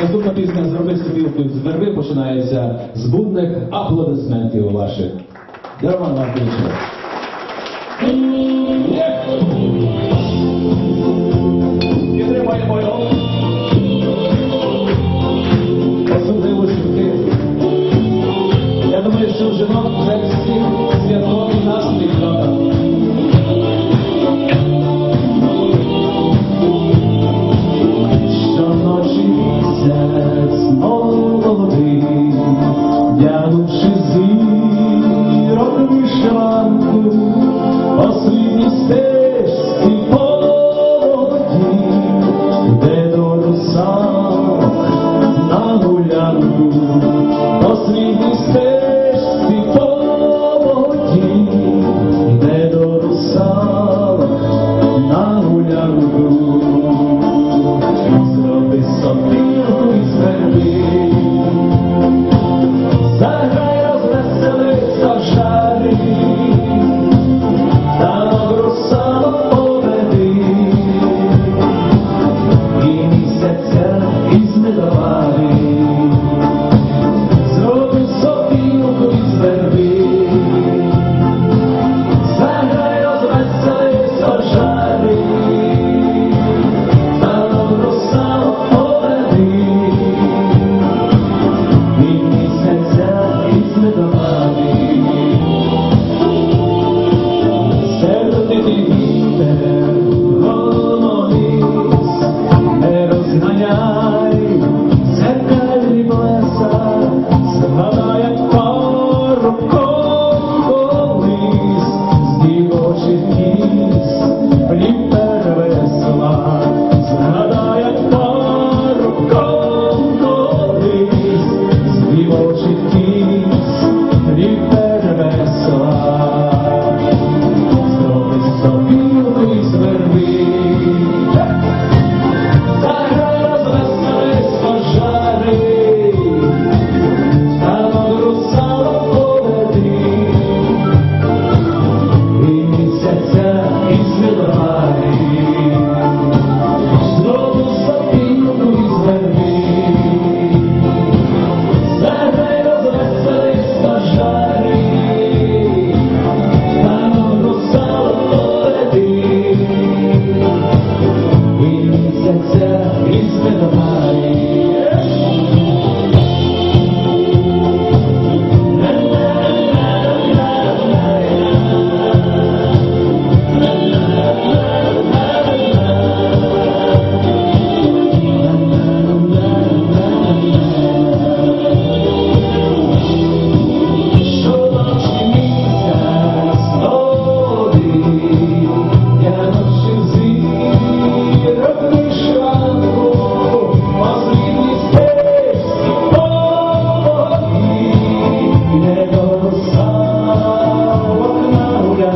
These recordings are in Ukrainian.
Наступна пісня зроби співку з починається з будних аплодисментів ваших. Дарма вам me Smith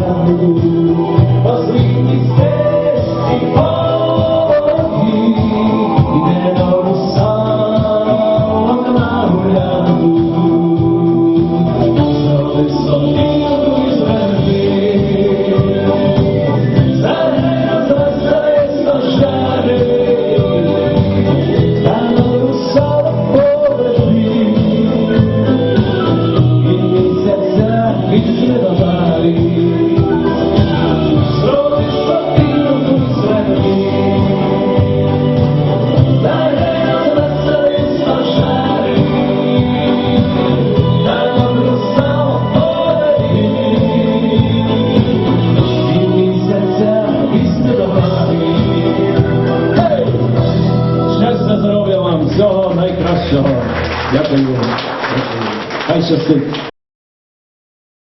землю, по світі стежці, всього найкращого. Дякую. Хай щастить.